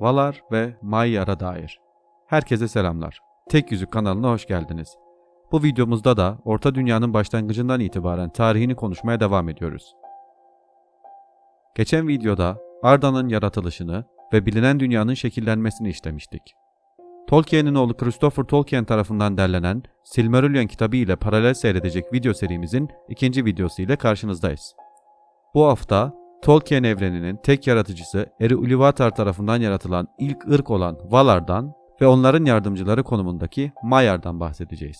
Valar ve Mayyar'a dair. Herkese selamlar. Tek Yüzük kanalına hoş geldiniz. Bu videomuzda da Orta Dünya'nın başlangıcından itibaren tarihini konuşmaya devam ediyoruz. Geçen videoda Arda'nın yaratılışını ve bilinen dünyanın şekillenmesini işlemiştik. Tolkien'in oğlu Christopher Tolkien tarafından derlenen Silmarillion kitabı ile paralel seyredecek video serimizin ikinci videosu ile karşınızdayız. Bu hafta Tolkien evreninin tek yaratıcısı Eri Ilúvatar tarafından yaratılan ilk ırk olan Valar'dan ve onların yardımcıları konumundaki Maiar'dan bahsedeceğiz.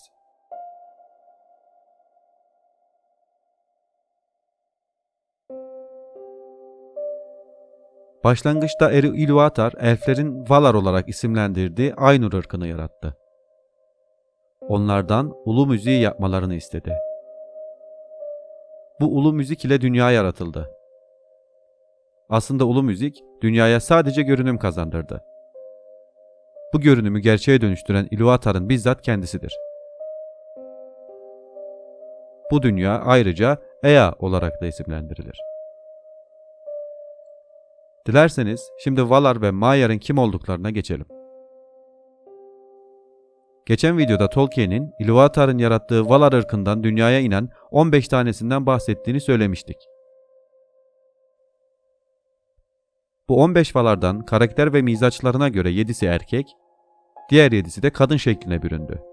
Başlangıçta Eri Ilúvatar elflerin Valar olarak isimlendirdiği Ainur ırkını yarattı. Onlardan ulu müziği yapmalarını istedi. Bu ulu müzik ile dünya yaratıldı. Aslında ulu müzik dünyaya sadece görünüm kazandırdı. Bu görünümü gerçeğe dönüştüren Ilúvatar'ın bizzat kendisidir. Bu dünya ayrıca Ea olarak da isimlendirilir. Dilerseniz şimdi Valar ve Maiar'ın kim olduklarına geçelim. Geçen videoda Tolkien'in Ilúvatar'ın yarattığı Valar ırkından dünyaya inen 15 tanesinden bahsettiğini söylemiştik. Bu 15 Valar'dan karakter ve mizaçlarına göre 7'si erkek, diğer 7'si de kadın şekline büründü.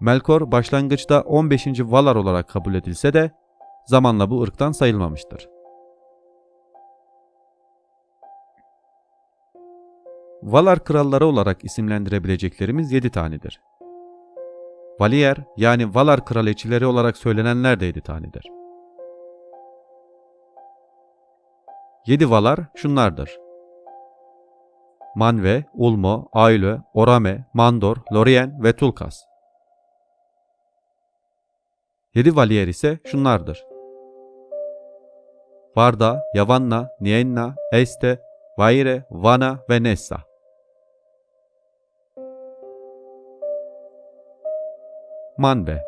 Melkor başlangıçta 15. Valar olarak kabul edilse de zamanla bu ırktan sayılmamıştır. Valar kralları olarak isimlendirebileceklerimiz 7 tanedir. Valier yani Valar kraliçeleri olarak söylenenler de 7 tanedir. 7 Valar şunlardır. Manve, Ulmo, Aile, Orame, Mandor, Lorien ve Tulkas. 7 Valier ise şunlardır. Varda, Yavanna, Nienna, Este, Vaire, Vana ve Nessa. Manve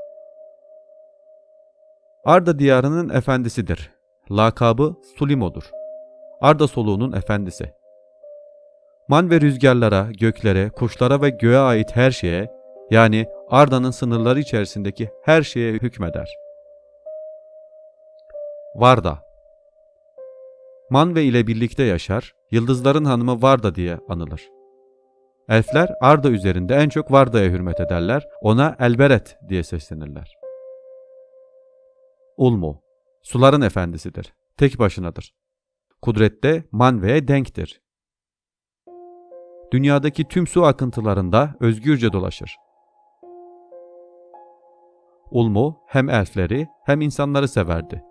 Arda diyarının efendisidir. Lakabı Sulimo'dur. Arda soluğunun efendisi. Manve rüzgarlara, göklere, kuşlara ve göğe ait her şeye, yani Arda'nın sınırları içerisindeki her şeye hükmeder. Varda Manve ile birlikte yaşar, yıldızların hanımı Varda diye anılır. Elfler Arda üzerinde en çok Varda'ya hürmet ederler, ona Elberet diye seslenirler. Ulmu, suların efendisidir, tek başınadır. Kudrette Manve'ye denktir. Dünyadaki tüm su akıntılarında özgürce dolaşır. Ulmu hem elfleri hem insanları severdi.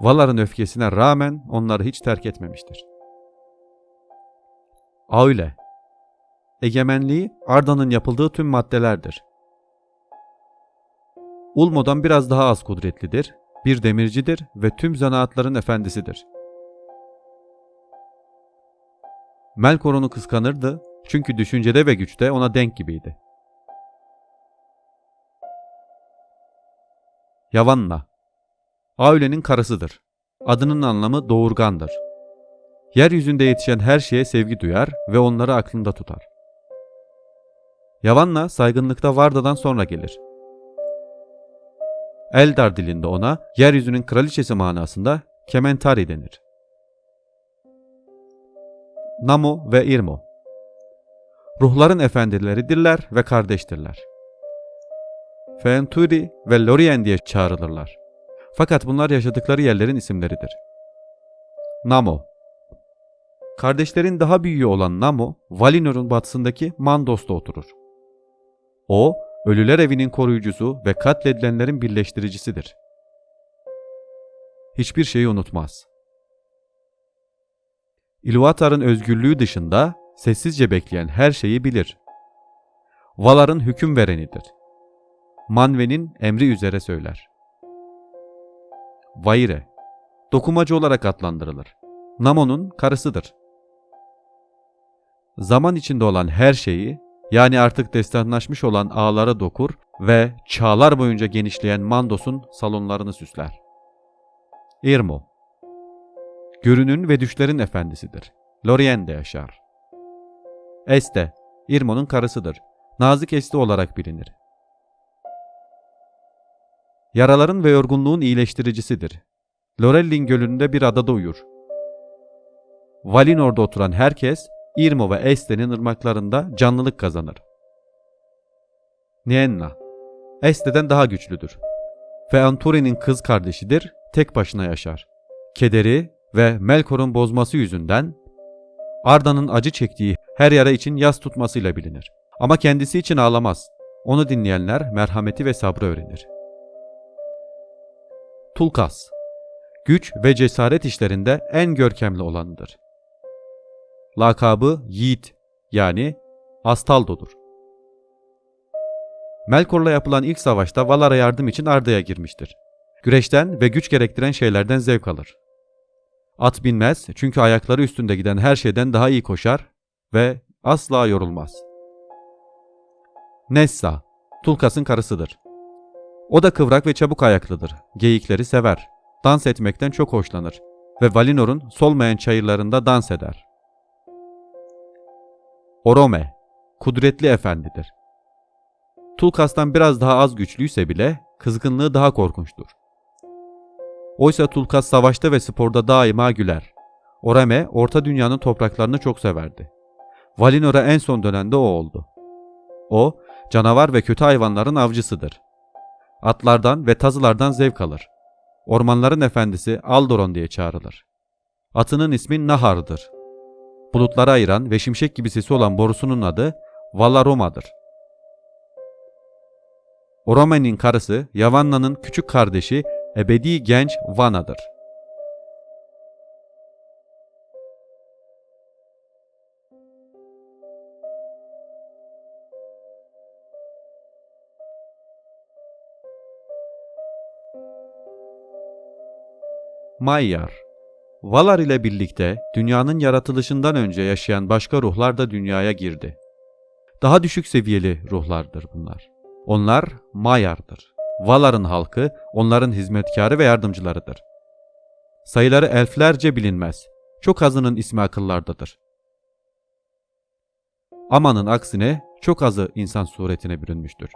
Valar'ın öfkesine rağmen onları hiç terk etmemiştir. Aile Egemenliği Arda'nın yapıldığı tüm maddelerdir. Ulmo'dan biraz daha az kudretlidir, bir demircidir ve tüm zanaatların efendisidir. Melkor onu kıskanırdı çünkü düşüncede ve güçte ona denk gibiydi. Yavanna Aule'nin karısıdır. Adının anlamı doğurgandır. Yeryüzünde yetişen her şeye sevgi duyar ve onları aklında tutar. Yavanna saygınlıkta Varda'dan sonra gelir. Eldar dilinde ona yeryüzünün kraliçesi manasında Kementari denir. Namo ve Irmo Ruhların efendileridirler ve kardeştirler. Fenturi ve Lorien diye çağrılırlar. Fakat bunlar yaşadıkları yerlerin isimleridir. Namo Kardeşlerin daha büyüğü olan Namo, Valinor'un batısındaki Mandos'ta oturur. O, Ölüler Evi'nin koruyucusu ve katledilenlerin birleştiricisidir. Hiçbir şeyi unutmaz. Ilúvatar'ın özgürlüğü dışında sessizce bekleyen her şeyi bilir. Valar'ın hüküm verenidir. Manve'nin emri üzere söyler. Vaire, dokumacı olarak adlandırılır. Namo'nun karısıdır. Zaman içinde olan her şeyi, yani artık destanlaşmış olan ağlara dokur ve çağlar boyunca genişleyen Mandos'un salonlarını süsler. Irmo görünün ve düşlerin efendisidir. Lorien'de yaşar. Este, Irmo'nun karısıdır. Nazik Este olarak bilinir. Yaraların ve yorgunluğun iyileştiricisidir. Lorellin gölünde bir adada uyur. Valinor'da oturan herkes, Irmo ve Este'nin ırmaklarında canlılık kazanır. Nienna, Este'den daha güçlüdür. Ve Anturi'nin kız kardeşidir, tek başına yaşar. Kederi ve Melkor'un bozması yüzünden Arda'nın acı çektiği her yara için yas tutmasıyla bilinir. Ama kendisi için ağlamaz. Onu dinleyenler merhameti ve sabrı öğrenir. Tulkas Güç ve cesaret işlerinde en görkemli olanıdır. Lakabı Yiğit yani Astaldo'dur. Melkor'la yapılan ilk savaşta Valar'a yardım için Arda'ya girmiştir. Güreşten ve güç gerektiren şeylerden zevk alır. At binmez çünkü ayakları üstünde giden her şeyden daha iyi koşar ve asla yorulmaz. Nessa, Tulkas'ın karısıdır. O da kıvrak ve çabuk ayaklıdır. Geyikleri sever. Dans etmekten çok hoşlanır ve Valinor'un solmayan çayırlarında dans eder. Orome, kudretli efendidir. Tulkas'tan biraz daha az güçlüyse bile kızgınlığı daha korkunçtur. Oysa Tulkas savaşta ve sporda daima güler. Orame, Orta Dünya'nın topraklarını çok severdi. Valinor'a en son dönen de o oldu. O, canavar ve kötü hayvanların avcısıdır. Atlardan ve tazılardan zevk alır. Ormanların efendisi Aldoron diye çağrılır. Atının ismi Nahar'dır. Bulutları ayıran ve şimşek gibi sesi olan borusunun adı Valaroma'dır. Orome'nin karısı Yavanna'nın küçük kardeşi ebedi genç Vana'dır. Mayyar Valar ile birlikte dünyanın yaratılışından önce yaşayan başka ruhlar da dünyaya girdi. Daha düşük seviyeli ruhlardır bunlar. Onlar Mayar'dır. Valar'ın halkı onların hizmetkarı ve yardımcılarıdır. Sayıları elflerce bilinmez. Çok azının ismi akıllardadır. Aman'ın aksine çok azı insan suretine bürünmüştür.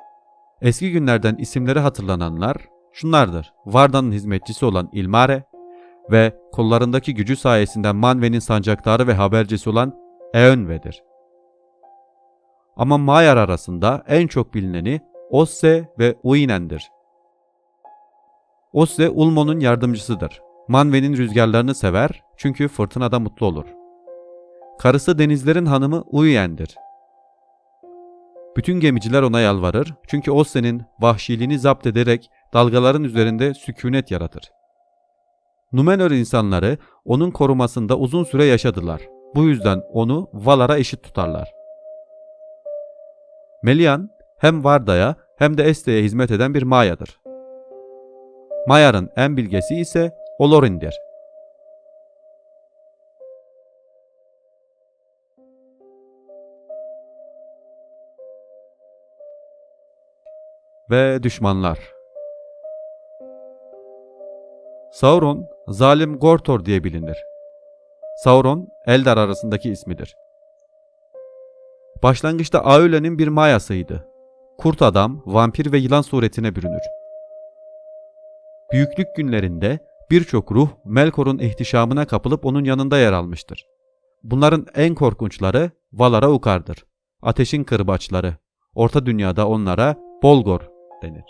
Eski günlerden isimleri hatırlananlar şunlardır. Varda'nın hizmetçisi olan Ilmare ve kollarındaki gücü sayesinde Manve'nin sancaktarı ve habercisi olan Eönve'dir. Ama Maiar arasında en çok bilineni Osse ve Uinen'dir. Osse Ulmo'nun yardımcısıdır. Manve'nin rüzgarlarını sever çünkü fırtınada mutlu olur. Karısı denizlerin hanımı Uyen'dir. Bütün gemiciler ona yalvarır çünkü Osse'nin vahşiliğini zapt ederek dalgaların üzerinde sükunet yaratır. Numenor insanları onun korumasında uzun süre yaşadılar. Bu yüzden onu Valar'a eşit tutarlar. Melian hem Varda'ya hem de Este'ye hizmet eden bir Maya'dır. Mayar'ın en bilgesi ise Olorin'dir. Ve düşmanlar. Sauron, zalim Gortor diye bilinir. Sauron, Eldar arasındaki ismidir. Başlangıçta Aöle'nin bir mayasıydı. Kurt adam, vampir ve yılan suretine bürünür. Büyüklük günlerinde birçok ruh Melkor'un ihtişamına kapılıp onun yanında yer almıştır. Bunların en korkunçları Valar'a Ukar'dır. Ateşin kırbaçları. Orta dünyada onlara Bolgor denir.